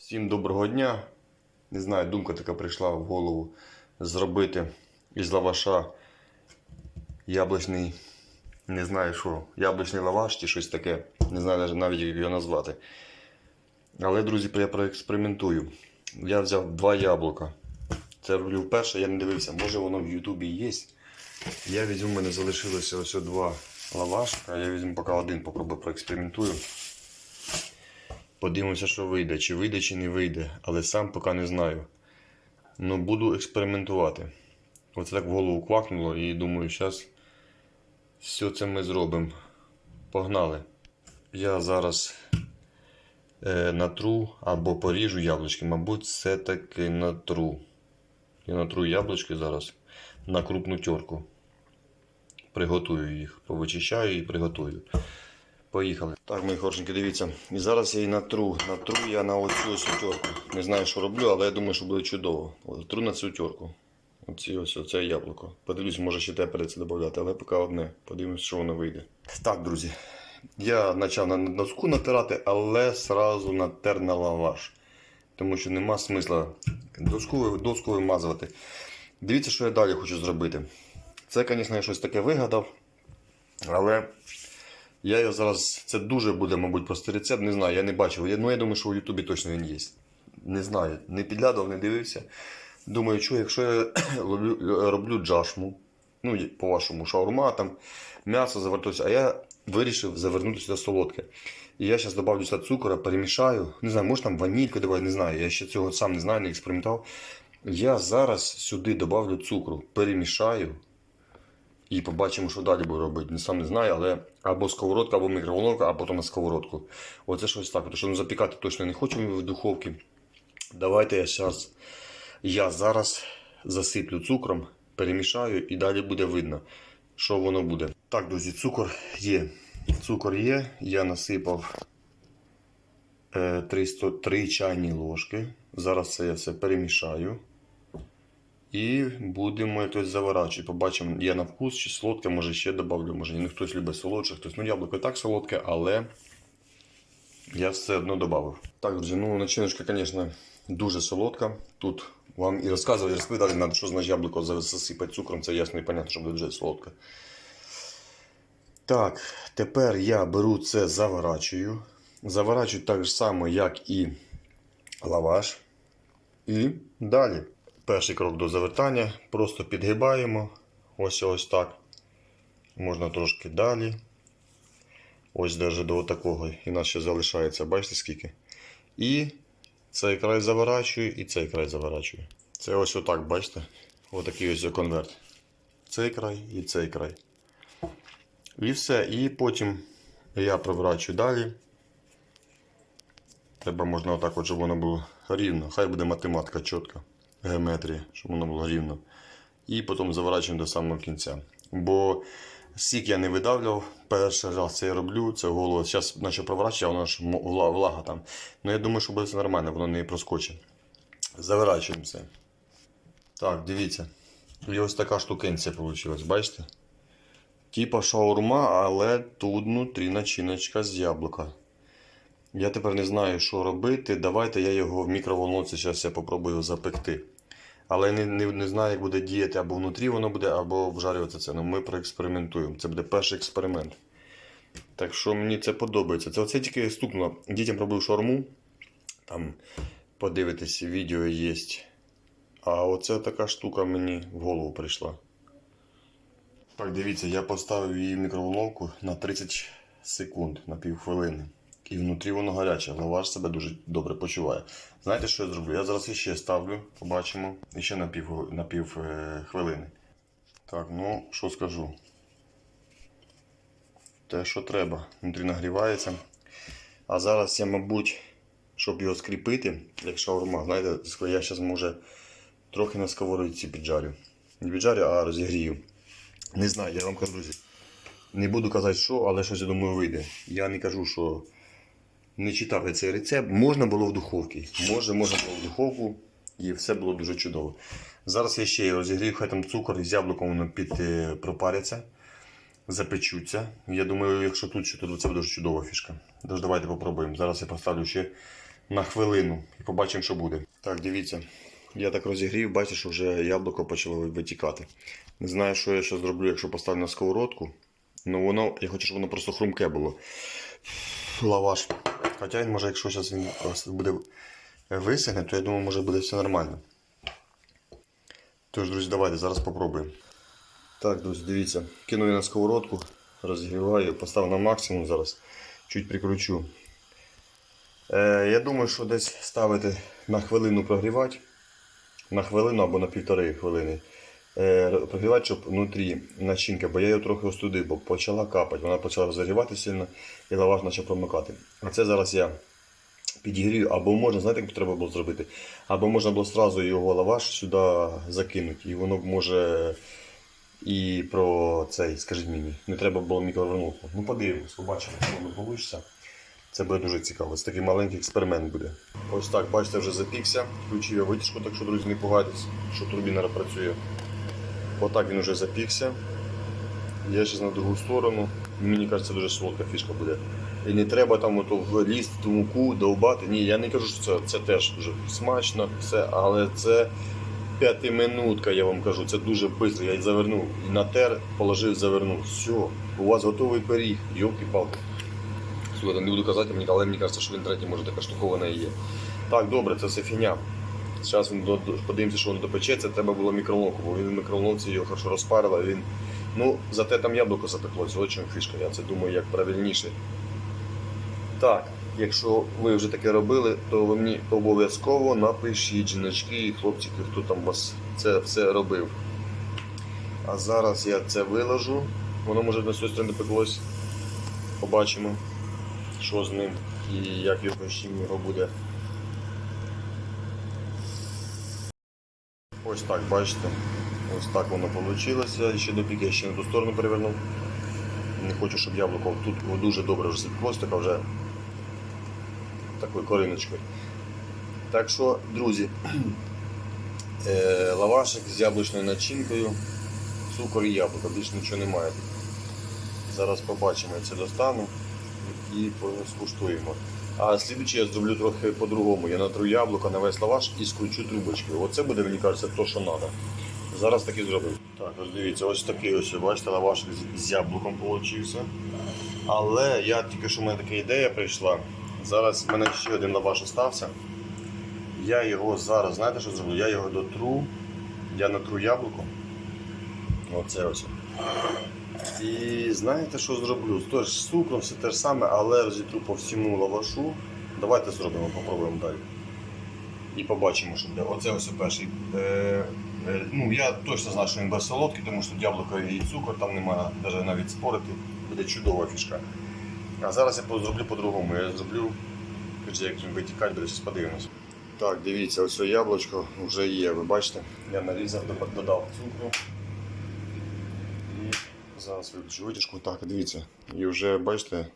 Всім доброго дня. Не знаю, думка така прийшла в голову зробити із лаваша яблучний, не знаю що, яблучний лаваш чи щось таке. Не знаю навіть- як його назвати. Але, друзі, я проекспериментую. Я взяв два яблука. Це роблю вперше, я не дивився, може воно в Ютубі є. Я візьму, в мене залишилося ось два лавашка. Я візьму поки один, попробую проекспериментую. Подивимося, що вийде, чи вийде, чи не вийде, але сам поки не знаю. Ну, буду експериментувати. Оце так в голову квакнуло і думаю, зараз все це ми зробимо. Погнали. Я зараз е, натру або поріжу яблучки. Мабуть, все-таки натру. Я натру яблучки зараз на крупну терку. Приготую їх, повичищаю і приготую. Поїхали. Так, мої хорошенькі, дивіться. І зараз я її натру. Натру я на оцю ось терку. Не знаю, що роблю, але я думаю, що буде чудово. От, тру на цю терку. Оці ось оце яблуко. Подивлюсь, може ще те перед це додати, але поки одне. Подивимось, що воно вийде. Так, друзі. Я почав на доску натирати, але сразу натер на лаваш. Тому що нема смисла доску, доску вимазувати. Дивіться, що я далі хочу зробити. Це, звісно, я щось таке вигадав. Але я його зараз. Це дуже буде, мабуть, простий рецепт. Не знаю, я не бачив. Я, ну, я думаю, що у Ютубі точно він є. Не знаю, не підглядав, не дивився. Думаю, що якщо я роблю, роблю джашму, ну, по-вашому, шаурма, там м'ясо завертується, а я вирішив завернути сюди солодке. І я зараз додавлю сюди цукора, перемішаю. Не знаю, може там ванільку давай, не знаю. Я ще цього сам не знаю, не експериментував. Я зараз сюди додавлю цукру, перемішаю. І побачимо, що далі буду робити. Сам не знаю, але або сковородка, або мікроволновка, а потім на сковородку. Оце щось так. Тому що ну, запікати точно не хочу в духовці. Давайте я зараз. Я зараз засиплю цукром, перемішаю і далі буде видно, що воно буде. Так, друзі, цукор є. Цукор є. Я насипав 300, 3 чайні ложки. Зараз це я все перемішаю. І будемо якось заворачувати. Побачимо, я на вкус чи солодке, може ще додавлю. Може, не хтось любить солодше, хтось. Ну, яблуко і так солодке, але я все одно додав. Так, друзі, ну начиночка, звісно, дуже солодка. Тут вам і розказували, і розповідали, надо, що значить яблуко засипати цукром, це ясно і понятно, що буде дуже солодке. Так, тепер я беру це, заворачую. Заворачую так само, як і лаваш. І далі. Перший крок до завертання. Просто підгибаємо. Ось ось так. Можна трошки далі. Ось навіть до такого. І нас ще залишається, бачите скільки? І цей край заворачую, і цей край заворачую. Це ось отак, бачите? Отакий ось конверт. Цей край і цей край. І все. І потім я проворачую далі. Треба можна отак, от, щоб воно було рівно. Хай буде математика чітка, геометрія, щоб воно було рівно. І потім заворачуємо до самого кінця. Бо сік я не видавлював. Перший раз це я роблю, це голову. Зараз наче проворачую, а воно ж влага там. Ну я думаю, що буде все нормально, воно не проскочить. Заворачуємо це. Так, дивіться. І ось така штукенція вийшла, бачите? Типа шаурма, але тут внутрі начиночка з яблука. Я тепер не знаю, що робити. Давайте я його в мікроволновці зараз я попробую запекти. Але не, не, не знаю, як буде діяти, або внутрі воно буде, або обжарювати це. Ну, ми проекспериментуємо. Це буде перший експеримент. Так що мені це подобається. Це оце тільки стукнуло. Дітям робив шаурму. Там подивитись, відео є. А оце така штука мені в голову прийшла. Так, дивіться, я поставив її в мікроволновку на 30 секунд, на півхвилини. І внутрі воно гаряче, лаваш себе дуже добре почуває. Знаєте, що я зроблю? Я зараз іще ставлю, побачимо, ще на пів, на пів е, хвилини. Так, ну що скажу. Те, що треба. Внутрі нагрівається. А зараз я, мабуть, щоб його скріпити, як шаурма, знаєте, я зараз може трохи на сковородці піджарю. Не піджарю, а розігрію. Не знаю, я вам кажу, друзі. Не буду казати, що, але щось я думаю вийде. Я не кажу, що не читав я цей рецепт. Можна було в духовці. Може, можна було в духовку. І все було дуже чудово. Зараз я ще й розігрію, хай там цукор з яблуком воно під е, пропаряться, запечуться. Я думаю, якщо тут що, то це буде дуже чудова фішка. Тож давайте попробуємо. Зараз я поставлю ще на хвилину і побачимо, що буде. Так, дивіться. Я так розігрів, бачите, що вже яблуко почало витікати. Не знаю, що я зараз зроблю, якщо поставлю на сковородку. Ну воно, я хочу, щоб воно просто хрумке було. Лаваш. Хоча він може, якщо зараз він буде висохне, то я думаю, може буде все нормально. Тож, друзі, давайте зараз попробуємо. Так, друзі, дивіться, кину я на сковородку, розігріваю, поставив на максимум зараз, чуть прикручу. Е, я думаю, що десь ставити на хвилину прогрівати, на хвилину або на півтори хвилини. Е, внутрі начинка, бо я її трохи остудив, бо почала капати, вона почала розігрівати сильно і лаваш почав промикати. А це зараз я підігрію, або можна, знаєте, як треба було зробити? Або можна було одразу його лаваш сюди закинути, і воно може і про цей, скажіть мені, не треба було мікроволновку. Ну подивимось, побачимо, що воно вийде. Це буде дуже цікаво. Це такий маленький експеримент буде. Ось так, бачите, вже запікся. Включив я витяжку, так що, друзі, не пугайтесь, що турбіна працює. Отак він вже запікся. Я зараз на другу сторону. Мені кажеться, дуже солодка фішка буде. І не треба там ото влізти в ту муку, довбати. Ні, я не кажу, що це, це теж дуже смачно, все, але це п'ятиминутка, я вам кажу, це дуже швидко. Я завернув, натер, положив, завернув. Все, у вас готовий пиріг, йолки-палки. Слухайте, не буду казати, але мені кажеться, що він третій може така штукована є. Так, добре, це все фігня. Зараз він подивимося, що воно допечеться, треба було мікроволновку, бо він в мікроволновці його хорошо розпарило. Він... Ну, зате там яблуко запеклося, ось чим фішка, я це думаю, як правильніше. Так, якщо ви вже таке робили, то ви мені обов'язково напишіть, жіночки і хлопчики, хто там вас це все робив. А зараз я це виложу. Воно може на сьогодні допеклось. Побачимо, що з ним і як його чим його буде. Ось так, бачите. Ось так воно вийшло. Ще до піки я ще на ту сторону перевернув. Не хочу, щоб яблуко тут дуже добре вже така вже такою кориночкою. Так що, друзі, е, лавашик з яблучною начинкою, цукор і яблуко, більше нічого немає. Зараз побачимо, я це достану і скуштуємо. А слідуючи я зроблю трохи по-другому. Я натру яблуко на весь лаваш і скручу трубочки. Оце буде, мені кажеться, то, що треба. Зараз так і зробив. Так, ось дивіться, ось такий ось, бачите, лавашик з- з яблуком получився. Але я тільки що в мене така ідея прийшла. Зараз в мене ще один лаваш остався. Я його зараз, знаєте, що зроблю? Я його дотру, я натру яблуко. Оце ось. І знаєте, що зроблю? Тож з цукром все те ж саме, але розітру по всьому лавашу. Давайте зробимо, попробуємо далі. І побачимо, що буде. Оце ось перший. Е, е, ну, я точно знаю, що він без солодкий, тому що яблуко і цукор, там немає навіть навіть спорити. Буде чудова фішка. А зараз я зроблю по-другому. Я зроблю, як він витікати, буде, зараз подивимось. Так, дивіться, ось яблучко вже є. Ви бачите, я нарізав, додав цукру. Зараз виключу витяжку. Так, дивіться. І вже бачите,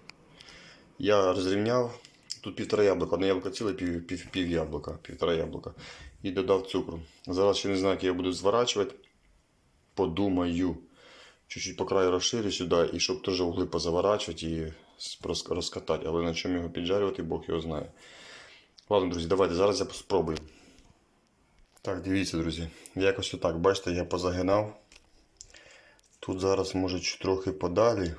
я розрівняв. Тут півтора яблука, одне яблуко ціле, пів, пів, пів яблука, півтора яблука. І додав цукру. Зараз ще не знаю, як я буду зворачувати. Подумаю. Чуть-чуть по краю розширю сюди, і щоб теж угли позаворачувати і розкатати. Але на чому його піджарювати, Бог його знає. Ладно, друзі, давайте зараз я спробую. Так, дивіться, друзі. Якось отак, бачите, я позагинав. Тут зараз, може, трохи подалі.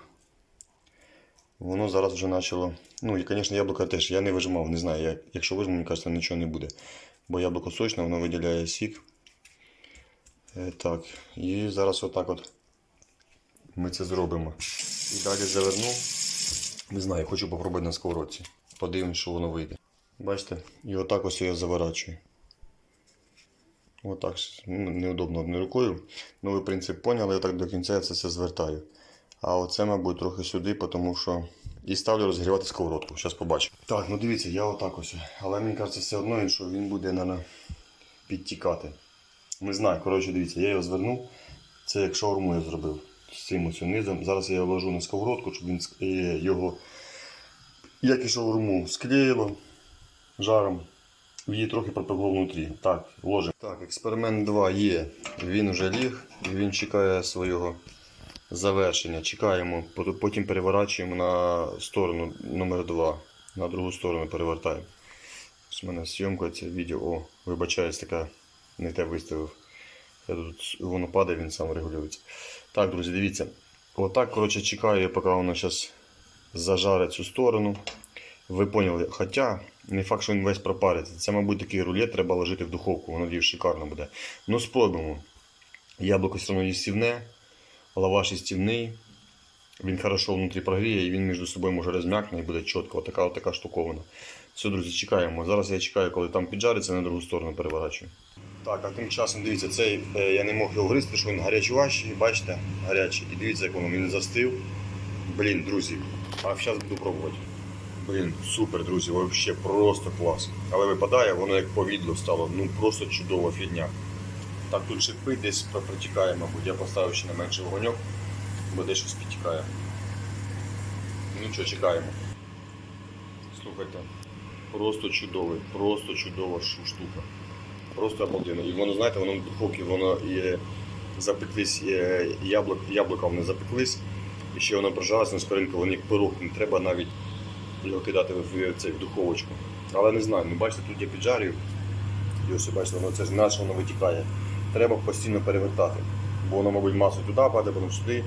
Воно зараз вже почало. Ну, і, звісно, яблуко теж я не вижимав, не знаю. Я, якщо вижму, мені кажеться, нічого не буде. Бо яблуко сочне, воно виділяє сік. Е, так, і зараз отак от ми це зробимо. І далі заверну. Не знаю, хочу попробувати на сковородці. Подивимось, що воно вийде. Бачите? І отак ось я заворачую. Отак неудобно одною рукою. Ну, ви принцип поняли, я так до кінця це все звертаю. А оце, мабуть, трохи сюди, тому що. І ставлю розгрівати сковородку. Зараз побачимо. Так, ну дивіться, я отак ось. Але мені кажеться, все одно, що він буде, наверное, підтікати. Не знаю, коротше, дивіться, я його звернув. Це як шаурму я зробив з цим ось низом. Зараз я його ложу на сковородку, щоб він е, його, як і шаурму, склеїло жаром. Її трохи пропекло внутрі. Так, ложимо. Так, експеримент 2 є. Він вже ліг, він чекає свого завершення. Чекаємо, потім переворачуємо на сторону номер 2 На другу сторону перевертаємо. У мене зйомка, це відео. О, вибачаюсь, така не те виставив. Я тут воно падає, він сам регулюється. Так, друзі, дивіться. Отак, коротше, чекаю, поки воно зараз зажарить цю сторону. Ви поняли, хоча не факт, що він весь пропариться. Це, мабуть, такий рулет треба ложити в духовку, воно тоді шикарно буде. Ну, спробуємо. Яблуко все одно їстівне, лаваш їстівний. Він хорошо внутрі прогріє і він між собою може розм'якне і буде чітко. Отака, отака штуковина. Все, друзі, чекаємо. Зараз я чекаю, коли там піджариться, на другу сторону переворачую. Так, а тим часом дивіться, цей е, я не мог його гризти, що він гарячуващий, бачите, гарячий. І дивіться, як воно він застив. Блін, друзі, а зараз буду пробувати. Блін, супер, друзі, взагалі просто клас. Але випадає, воно як повідло стало, ну просто чудова фігня. Так, тут шипи десь про- протікає, мабуть. Я поставив ще на менший вогоньок, бо десь щось підтікає. Ну що, чекаємо. Слухайте, просто чудовий, просто чудова штука. Просто обалденно. І воно, знаєте, воно в духовці, воно є, запеклись, яблук, яблука вони запеклись, і ще воно прожарилось на скоринку, вони пирог, не треба навіть його кидати в, цей, в духовочку. Але не знаю, ну бачите, тут я піджарюю, і ось бачите, воно це ж наше воно витікає. Треба постійно перевертати, бо воно, мабуть, масу туди падає, потім сюди.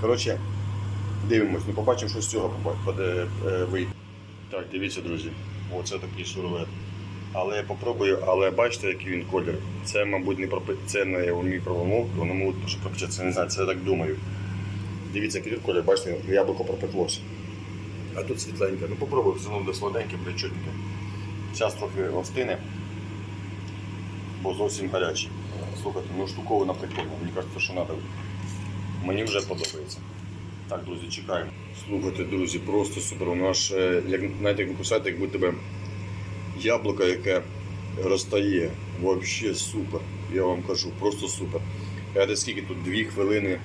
Коротше, дивимось, ну побачимо, що з цього е, вийде. Так, дивіться, друзі, оце такий шуровет. Але я попробую, але бачите, який він колір. Це, мабуть, не пропи... це не мікроволновку, воно мабуть пропечеться, не знаю, це я так думаю. Дивіться, який колір, бачите, яблуко пропеклося. А тут світленьке. Ну одно буде сладеньке, буде чотеньке. Зараз трохи остине, бо зовсім гарячий. Слухайте, ну штуковина прикольна, мені кажеться, що треба. Мені вже подобається. Так, друзі, чекаємо. Слухайте, друзі, просто супер. У нас, е, як навіть як кусаєте, як будь тебе яблуко, яке розтає. Взагалі супер. Я вам кажу, просто супер. Гляньте, скільки тут дві хвилини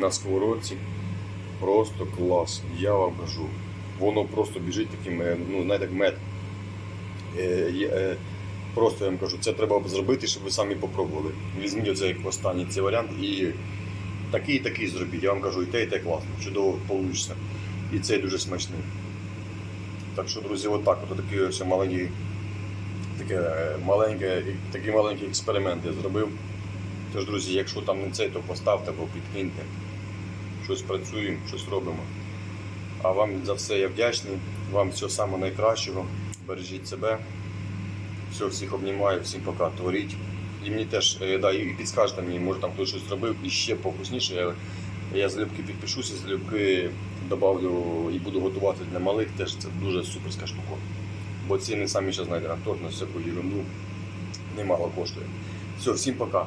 на сковородці. Просто клас. Я вам кажу. Воно просто біжить таким, е, ну, знаєте, як мед. Е, е, Просто я вам кажу, це треба зробити, щоб ви самі попробували. Візьміть оцей як останній цей варіант і такий і такий зробіть. Я вам кажу, і те, і те класно. Чудово вийде. І цей дуже смачний. Так що, друзі, отак, от такий ось маленький, таке маленьке, такий маленький експеримент я зробив. Тож, друзі, якщо там не цей, то поставте або підкиньте. Щось працюємо, щось робимо. А вам за все я вдячний. Вам всього самого найкращого. Бережіть себе. Все, всіх обнімаю, всім пока, творіть. І мені теж е, да, і підскажете мені, може там хтось щось зробив і ще повкусніше. Я, я залюбки підпишуся, залюбки добавлю і буду готувати для малих. Теж це дуже суперська штука. Бо ціни самі ще знаєте на торт, на всяку ерунду немало коштує. Все, всім пока.